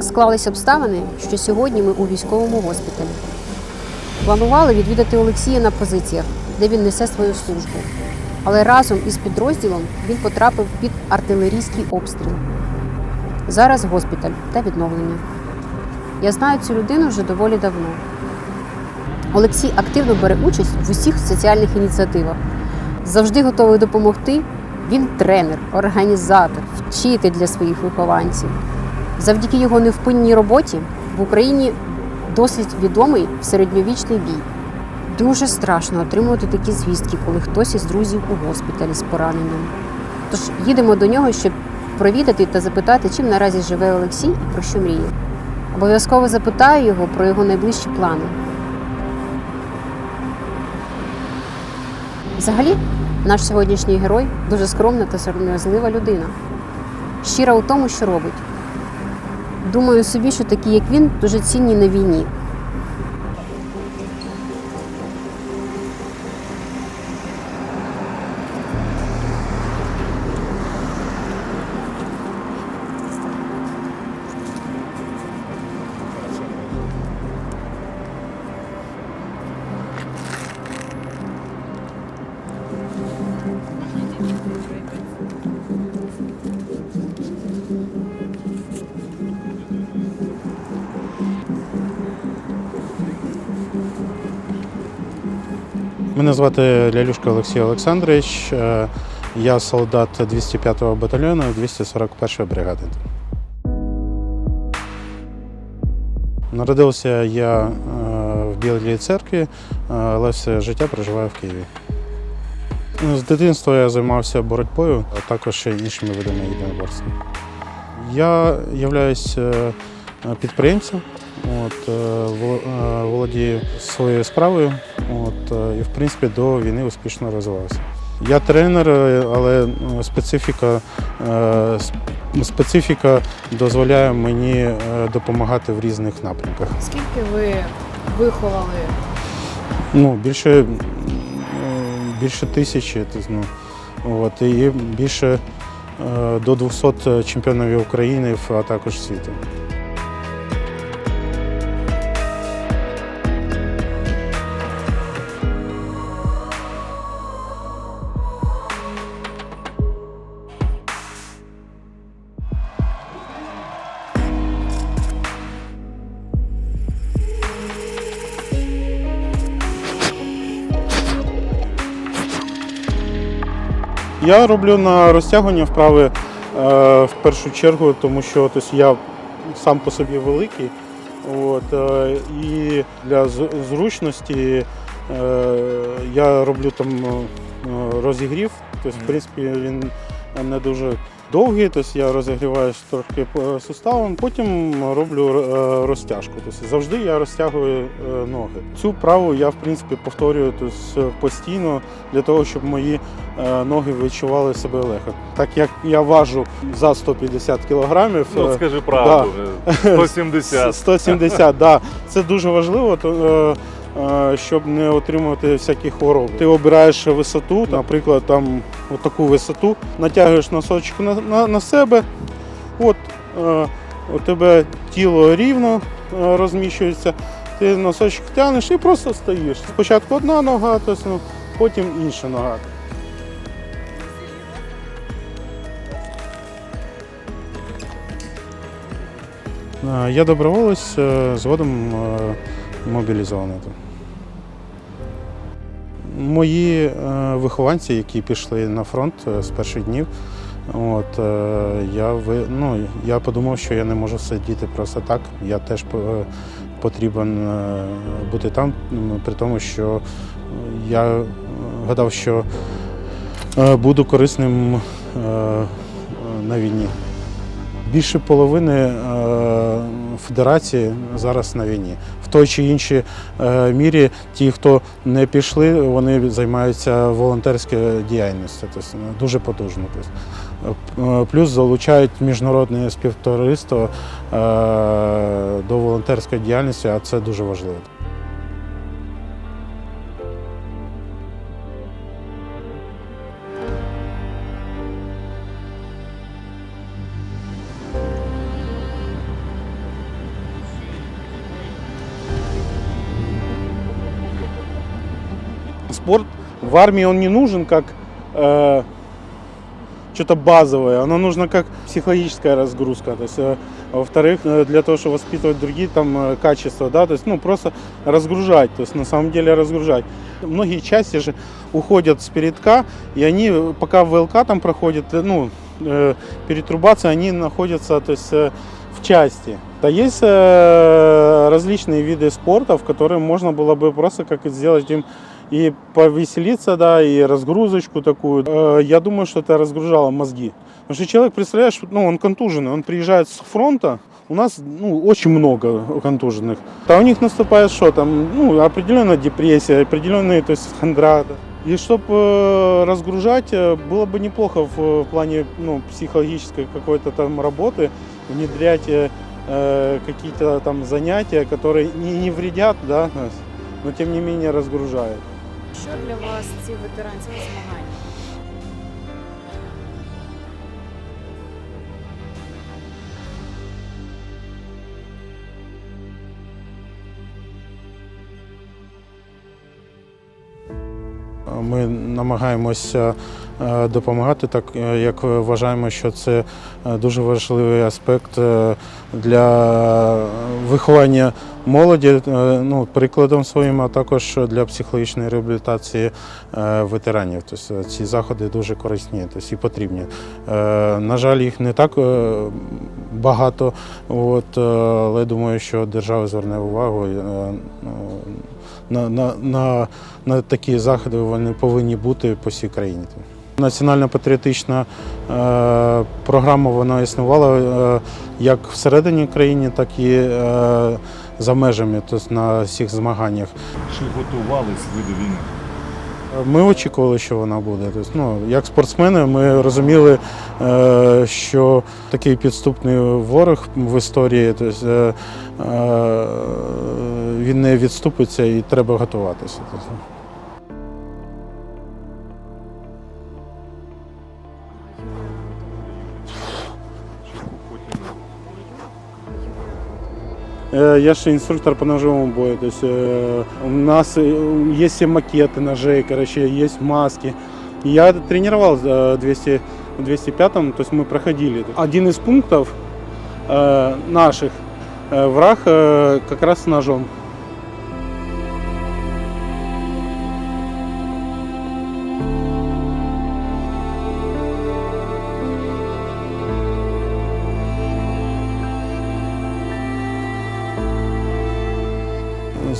Так склались обставини, що сьогодні ми у військовому госпіталі. Планували відвідати Олексія на позиціях, де він несе свою службу. Але разом із підрозділом він потрапив під артилерійський обстріл. Зараз госпіталь та відновлення. Я знаю цю людину вже доволі давно. Олексій активно бере участь в усіх соціальних ініціативах. Завжди готовий допомогти. Він тренер, організатор, вчитель для своїх вихованців. Завдяки його невпинній роботі в Україні досить відомий середньовічний бій. Дуже страшно отримувати такі звістки, коли хтось із друзів у госпіталі з пораненням. Тож їдемо до нього, щоб провідати та запитати, чим наразі живе Олексій і про що мріє. Обов'язково запитаю його про його найближчі плани. Взагалі, наш сьогоднішній герой дуже скромна та сором'язлива людина. Щира у тому, що робить. Думаю собі, що такі, як він, дуже цінні на війні. Мене звати Лялюшка Олексій Олександрович. Е, Я солдат 205-го батальйону 241-ї бригади. Народився я е, в Білій церкві, е, але все життя проживаю в Києві. Ну, З дитинства я займався боротьбою, а також іншими видами єдиноборства. Я являюсь підприємцем, от, е, е, володію своєю справою от, е, і, в принципі, до війни успішно розвивався. Я тренер, але специфіка, специфіка дозволяє мені допомагати в різних напрямках. Скільки ви виховали? Ну, більше, більше тисячі, ти зна- от, і більше до 200 чемпіонів України, а також світу. Я роблю на розтягування вправи е, в першу чергу, тому що тобто, я сам по собі великий. От, е, і для зручності е, я роблю там розігрів. Тобто, в принципі, він не дуже довгий, тобто я розігріваюсь трохи суставом, потім роблю розтяжку. Тобто, завжди я розтягую ноги. Цю вправу я в принципі повторюю тобто, постійно для того, щоб мої ноги відчували себе легко. Так як я важу за 150 кілограмів. Ну, е, скажи правду, 170. 170, да. Це дуже важливо, то, е, е, щоб не отримувати всякі хвороби. Ти обираєш висоту, наприклад, там таку висоту, натягуєш носочок на, на, на себе. От, е, у тебе тіло рівно е, розміщується, ти носочок тягнеш і просто стоїш. Спочатку одна нога, тобто, ну, потім інша нога. Я доброволець, е, згодом е, мобілізований. Мої е, вихованці, які пішли на фронт е, з перших днів, от, е, я, ну, я подумав, що я не можу сидіти просто так. Я теж потрібен е, бути там, при тому, що я е, гадав, що е, буду корисним е, е, на війні. Більше половини е, федерації зараз на війні. В той чи іншій е, мірі ті, хто не пішли, вони займаються волонтерською діяльністю, тобто дуже потужно. Тобто, е, Плюс залучають міжнародне співтовариство е, до волонтерської діяльності, а це дуже важливо. Спорт в армии он не нужен как э, что-то базовое, оно нужно как психологическая разгрузка. То есть, э, во-вторых, э, для того, чтобы воспитывать другие там э, качества, да, то есть, ну, просто разгружать, то есть на самом деле разгружать. Многие части же уходят с передка, и они, пока ВЛК там проходит, э, ну, э, перетрубация, они находятся, то есть, э, в части. Да есть э, различные виды спорта, в которые можно было бы просто как сделать им и повеселиться, да, и разгрузочку такую. Э, Я думаю, что это разгружало мозги. Потому что человек, представляешь, ну, он контуженный, он приезжает с фронта, у нас ну, очень много контуженных. А у них наступает что там, ну, определенная депрессия, определенные, то есть хандра. И чтобы разгружать, э, было бы неплохо в, плане ну, психологической какой-то там работы внедрять э, э, какие-то там занятия, которые не, не вредят, да, но тем не менее разгружают. Що для вас ці ветеранські змагання? Ми намагаємося допомагати, так е, як вважаємо, що це е, дуже важливий аспект е, для виховання молоді, е, ну, прикладом своїм, а також для психологічної реабілітації е, ветеранів. Тобто ці заходи дуже корисні тобто, і потрібні. Е, На жаль, їх не так е, багато, от, е, але думаю, що держава зверне увагу. е, е, на, на, на, на такі заходи вони повинні бути по всій країні. Національна патріотична е, програма вона існувала е, як всередині країни, так і е, за межами, тобто на всіх змаганнях. Чи готувались ви до війни? Ми очікували, що вона буде. Тобто, ну, як спортсмени, ми розуміли, що такий підступний ворог в історії, тобто, він не відступиться і треба готуватися. Я же инструктор по ножевому бою. То есть э, у нас э, есть все макеты ножей, короче, есть маски. И Я тренировал в 200, 205-м, то есть мы проходили. Один из пунктов э, наших э, враг э, как раз с ножом.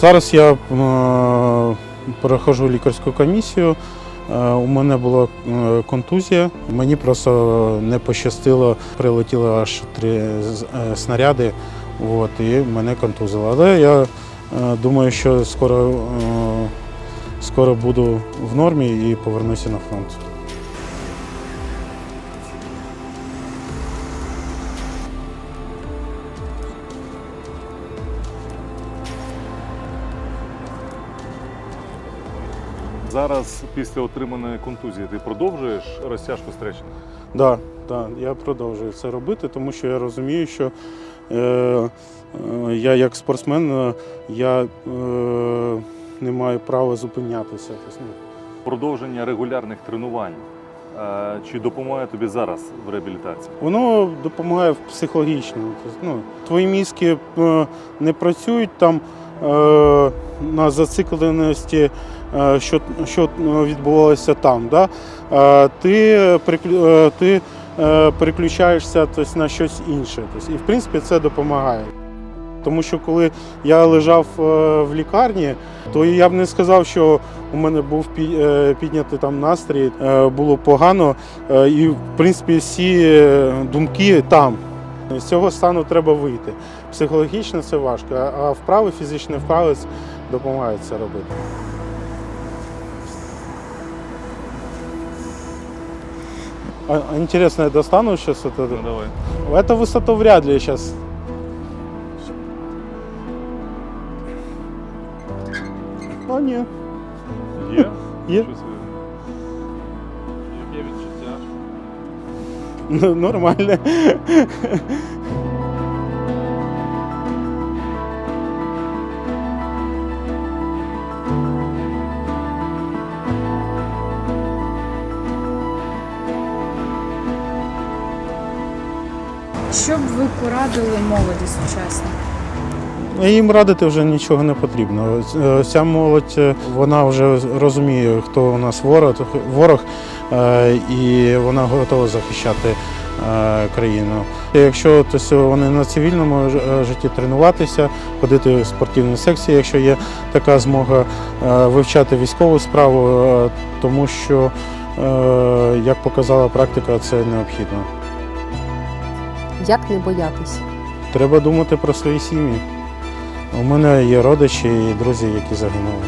Зараз я е, проходжу лікарську комісію. Е, У мене була е, контузія. Мені просто не пощастило, прилетіло аж три снаряди, от, і мене контузило. Але я думаю, що скоро, скоро буду в нормі і повернуся на фронт. Після отриманої контузії ти продовжуєш розтяжку стречення? Да, да, я продовжую це робити, тому що я розумію, що е, е, я як спортсмен е, я е, не маю права зупинятися. Продовження регулярних тренувань. е, Чи допомагає тобі зараз в реабілітації? Воно допомагає психологічно. Тобто, ну, твої мізки е, не працюють там на зацикленості, що, що відбувалося там. Да? Е, ти, е, ти е, переключаєшся тобто, на щось інше. Тобто, і в принципі це допомагає. Тому що коли я лежав е, в лікарні, то я б не сказав, що у мене був пі- е, піднятий там настрій, е, було погано. Е, І в принципі всі е, думки там. З цього стану треба вийти. Психологічно це важко, а вправи, фізичні вправи допомагають це робити. А, а интересно, я достану сейчас это? Ну, давай. Эту высоту вряд ли сейчас. О, ні. Є? Є. Щось ви- Яке відчуття? Ну, Нормально. Ви порадили молоді сучасній? Їм радити вже нічого не потрібно. Е, Ця молодь е, вона вже розуміє, хто у нас ворог, ворог е, і вона готова захищати країну. Якщо тобто, вони на цивільному житті тренуватися, ходити в спортивні секції, якщо є така змога, вивчати військову справу, тому що, як показала практика, це необхідно. Як не боятись? Треба думати про свої сім'ї. У мене є родичі і друзі, які загинули.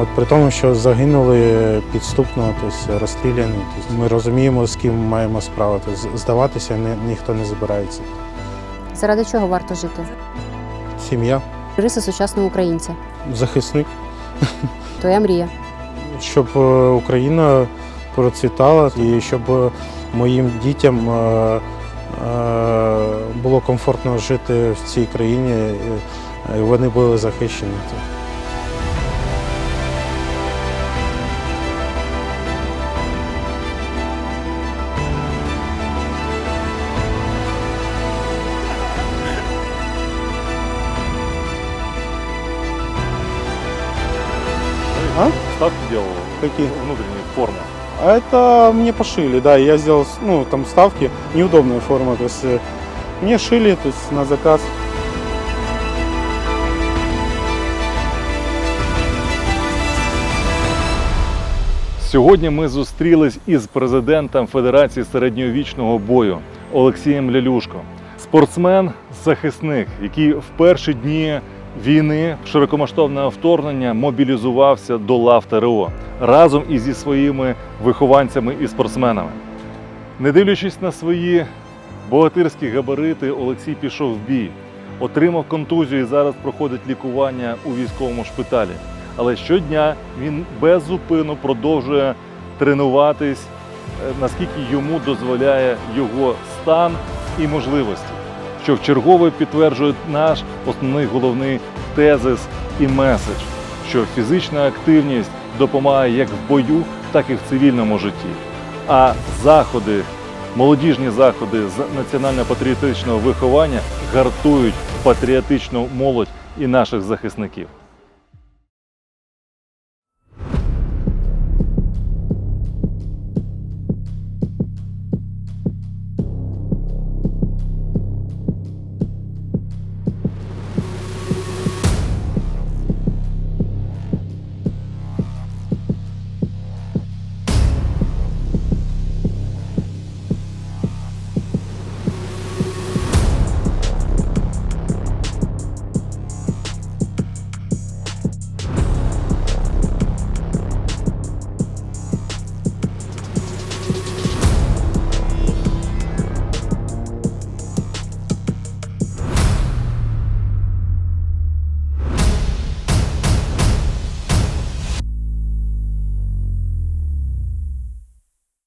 От, при тому, що загинули підступно, тобто розстріляні. Тобто ми розуміємо, з ким маємо справу. Тобто здаватися ні, ніхто не збирається. Заради чого варто жити? Сім'я, Риси сучасного українця. захисник, Твоя мрія. щоб е, Україна процвітала і щоб е, моїм дітям е, було комфортно жити в цій країні, е, і вони були захищені. А? Ставки делал Какие? внутреннюю форму. А это мне пошили, да, я сделал, ну, там ставки, неудобная форма, то есть э, мне шили, то есть на заказ. Сьогодні ми зустрілись із президентом Федерації середньовічного бою Олексієм Лялюшко. Спортсмен, захисник, який в перші дні війни широкомасштабного вторгнення мобілізувався до лав ТРО разом із зі своїми вихованцями і спортсменами. Не дивлячись на свої богатирські габарити, Олексій пішов в бій, отримав контузію і зараз проходить лікування у військовому шпиталі. Але щодня він без зупину продовжує тренуватись, е, наскільки йому дозволяє його стан і можливості, що в чергове підтверджує наш основний головний тезис і меседж, що фізична активність допомагає як в бою, так і в цивільному житті. А заходи, молодіжні заходи з національно-патріотичного виховання гартують патріотичну молодь і наших захисників.